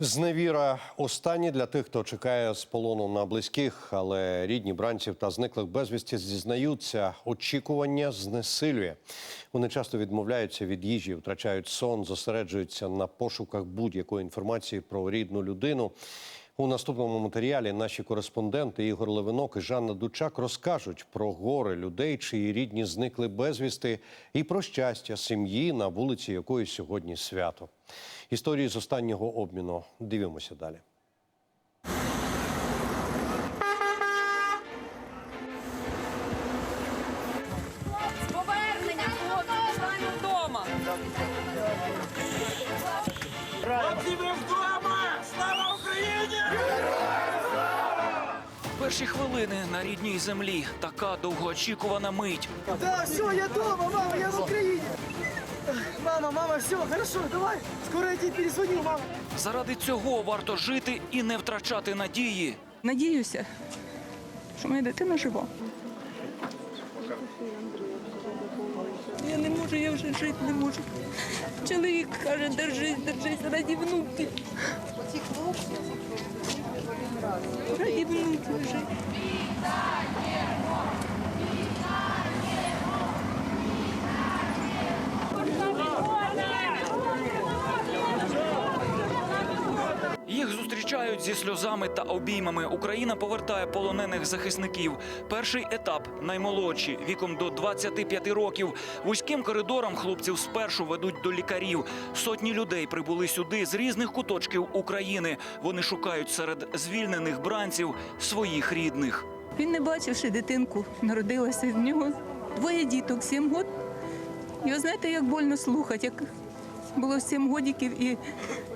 Зневіра останні для тих, хто чекає з полону на близьких, але рідні бранців та зниклих безвісті зізнаються, очікування знесилює. Вони часто відмовляються від їжі, втрачають сон, зосереджуються на пошуках будь-якої інформації про рідну людину. У наступному матеріалі наші кореспонденти Ігор Левинок і Жанна Дучак розкажуть про гори людей, чиї рідні зникли безвісти, і про щастя сім'ї, на вулиці якої сьогодні свято. Історії з останнього обміну. Дивимося далі. Перші хвилини на рідній землі. Така довгоочікувана мить. Да, все, я дома, мама, я в Украине. Мама, мама, все, хорошо, давай. Скоро я тебе перезвоню, мама. Заради цього варто жити і не втрачати надії. Надіюся, що моя дитина жива. Я не можу, я вже жити не можу. Чоловік каже, держись, держись, раді. Раді внуків жити. Їх зі сльозами та обіймами. Україна повертає полонених захисників. Перший етап наймолодші, віком до 25 років. Вузьким коридором хлопців спершу ведуть до лікарів. Сотні людей прибули сюди з різних куточків України. Вони шукають серед звільнених бранців своїх рідних. Він не бачивши дитинку, народилася в нього двоє діток, сім. І ви знаєте, як больно слухати, як було сім годиків і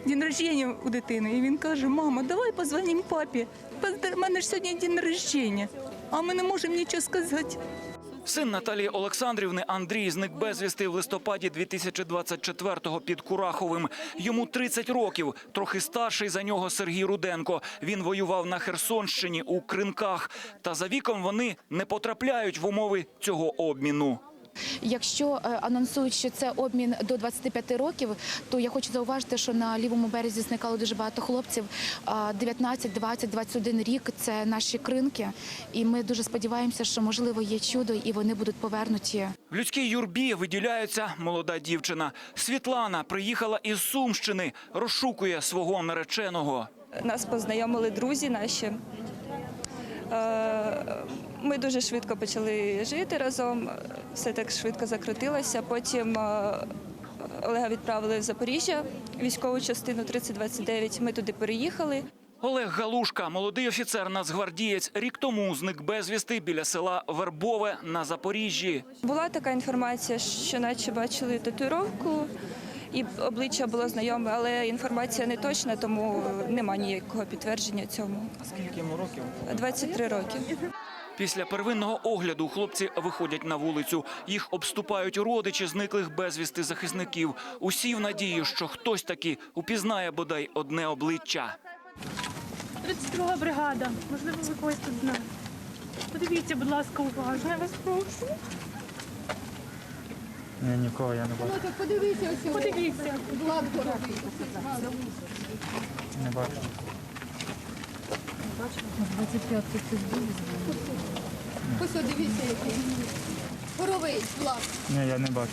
день рождення у дитини. І він каже: мама, давай позвонимо папі. У мене ж сьогодні день рождення, а ми не можемо нічого сказати. Син Наталії Олександрівни Андрій зник безвісти в листопаді 2024-го під Кураховим. Йому 30 років, трохи старший за нього Сергій Руденко. Він воював на Херсонщині у Кринках. Та за віком вони не потрапляють в умови цього обміну. Якщо е, анонсують, що це обмін до 25 років, то я хочу зауважити, що на лівому березі зникало дуже багато хлопців. А 19, 20, 21 рік це наші кринки, і ми дуже сподіваємося, що можливо є чудо, і вони будуть повернуті. В людській юрбі виділяється молода дівчина. Світлана приїхала із Сумщини, розшукує свого нареченого. Нас познайомили друзі наші. Ми дуже швидко почали жити разом, все так швидко закрутилося. Потім е, Олега відправили в Запоріжжя, військову частину 3029. Ми туди переїхали. Олег Галушка, молодий офіцер нацгвардієць, рік тому зник безвісти біля села Вербове на Запоріжжі. Була така інформація, що наче бачили татуїровку, і обличчя було знайоме, але інформація не точна, тому немає ніякого підтвердження цьому. Скільки йому років? 23 роки. Після первинного огляду хлопці виходять на вулицю. Їх обступають родичі зниклих безвісти захисників. Усі в надії, що хтось таки упізнає бодай одне обличчя. 32 бригада. Можливо, ви когось тут знаєте. Подивіться, будь ласка, уважно, я вас прошу. Ні, нікого я не бачу. Подивіться. Не бачу. Ось о, дивіться, який. Хоровий, влад. Ні, я не бачу.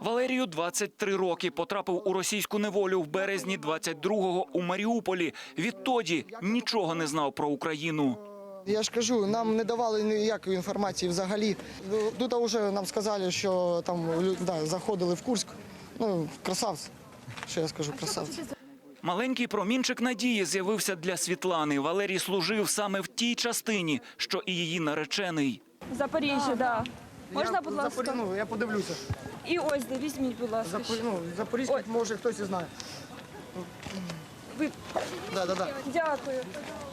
Валерію 23 роки. Потрапив у російську неволю в березні 22-го у Маріуполі. Відтоді нічого не знав про Україну. Я ж кажу, нам не давали ніякої інформації взагалі. Тут вже нам сказали, що там да, заходили в Курськ. Ну, красавці. Що я скажу, красавці. Маленький промінчик надії з'явився для Світлани. Валерій служив саме в тій частині, що і її наречений. Запоріжжя, так. Можна, будь ласка? Запор... Ну, я подивлюся. І ось, де візьміть, будь ласка. Запор... Ну, Запорізький, може, хтось і знає. Ви- Да, да, да. Дякую.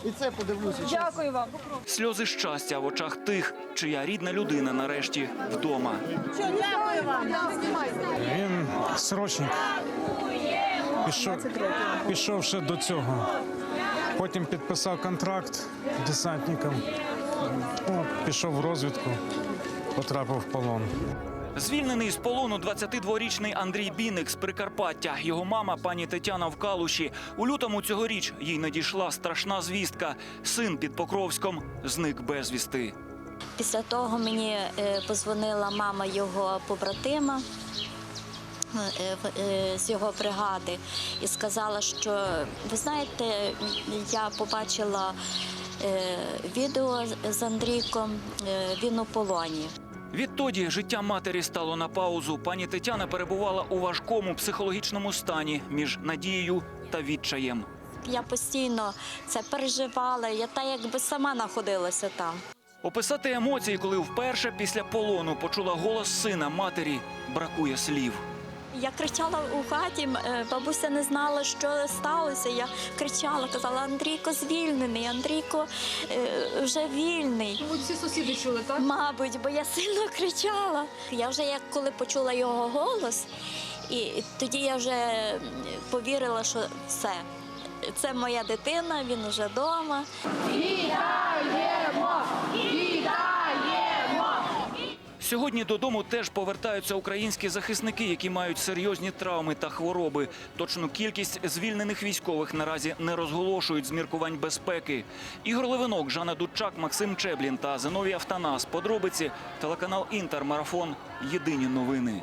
І це подивлюся. Дякую вам. Сльози щастя в очах тих, чия рідна людина нарешті вдома. Він срочник. Пішов, пішов ще до цього. Потім підписав контракт десантником. Ну, пішов в розвідку, потрапив в полон. Звільнений з полону 22-річний Андрій Біник з Прикарпаття. Його мама, пані Тетяна в Калуші. У лютому цьогоріч їй надійшла страшна звістка. Син під Покровськом зник безвісти. Після того мені е, позвонила мама його побратима з його бригади і сказала, що ви знаєте, я побачила е, відео з- Андрійком, е, він у полоні. Відтоді життя матері стало на паузу. Пані Тетяна перебувала у важкому психологічному стані між надією та відчаєм. Я постійно це переживала, я та якби сама знаходилася там. Описати емоції, коли вперше після полону почула голос сина матері, бракує слів. Я кричала у хаті, е, бабуся не знала, що сталося. Я кричала, казала, Андрійко звільнений, Андрійко е, вже вільний. Мабуть, всі сусіди чули, так? Мабуть, бо я сильно кричала. Я вже як коли почула його голос, і тоді я вже повірила, що все. Це моя дитина, він уже вдома. Сьогодні додому теж повертаються українські захисники, які мають серйозні травми та хвороби. Точну кількість звільнених військових наразі не розголошують з міркувань безпеки. Ігор Левинок, Жанна Дудчак, Максим Чеблін та Зиновій Автанас. Подробиці телеканал Інтер Марафон. Єдині новини.